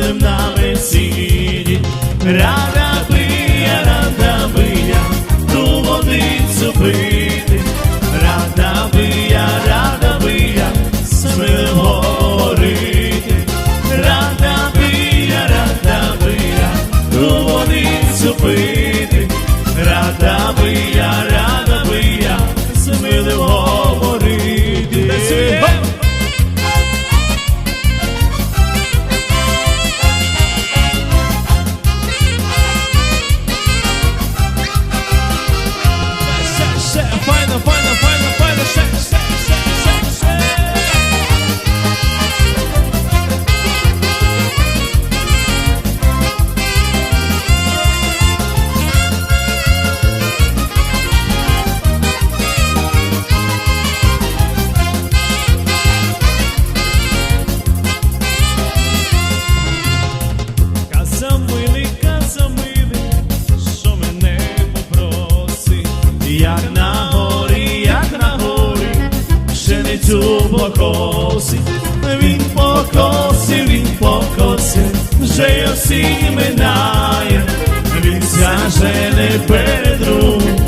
ним на весіллі. Рада би рада би ту водицю пити. find the, find the, find the, find the sex. Пшеницю покосить, він покосив, він покосив, вже осінь минає, він сяже не передру, а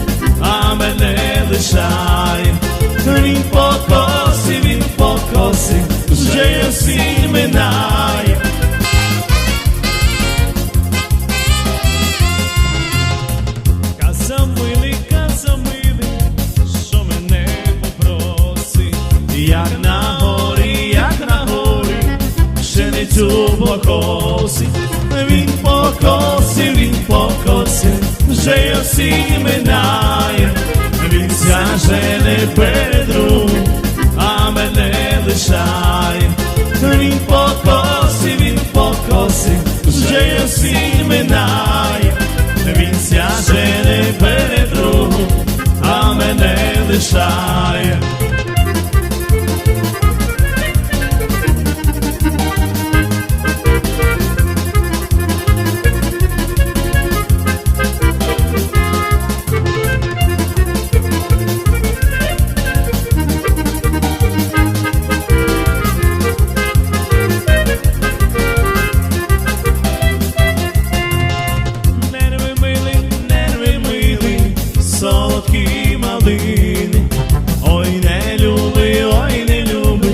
покосить, він покосив, він покосив, вже осінь минає, він сяже не передру, а мене лишає, він покосив, він покосив, вже осінь минає. Він сяже не перед а мене лишає. Солодкі малини. Ой, не люби, ой, не люби,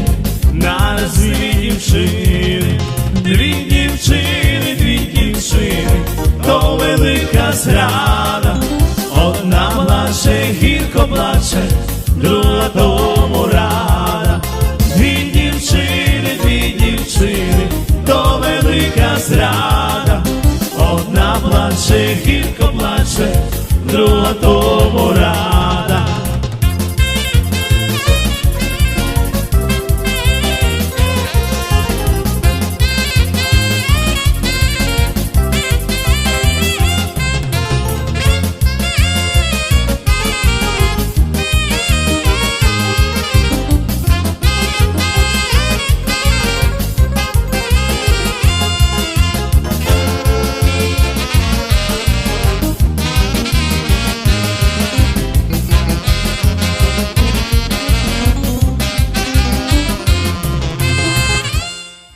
нас дві дівчини, дві дівчини, дві дівчини, то велика зрада. Одна плаче, гірко плаче, друга тому рада. Дві дівчини, дві дівчини, то велика зрада. Одна плаче, гірко плаче, друга то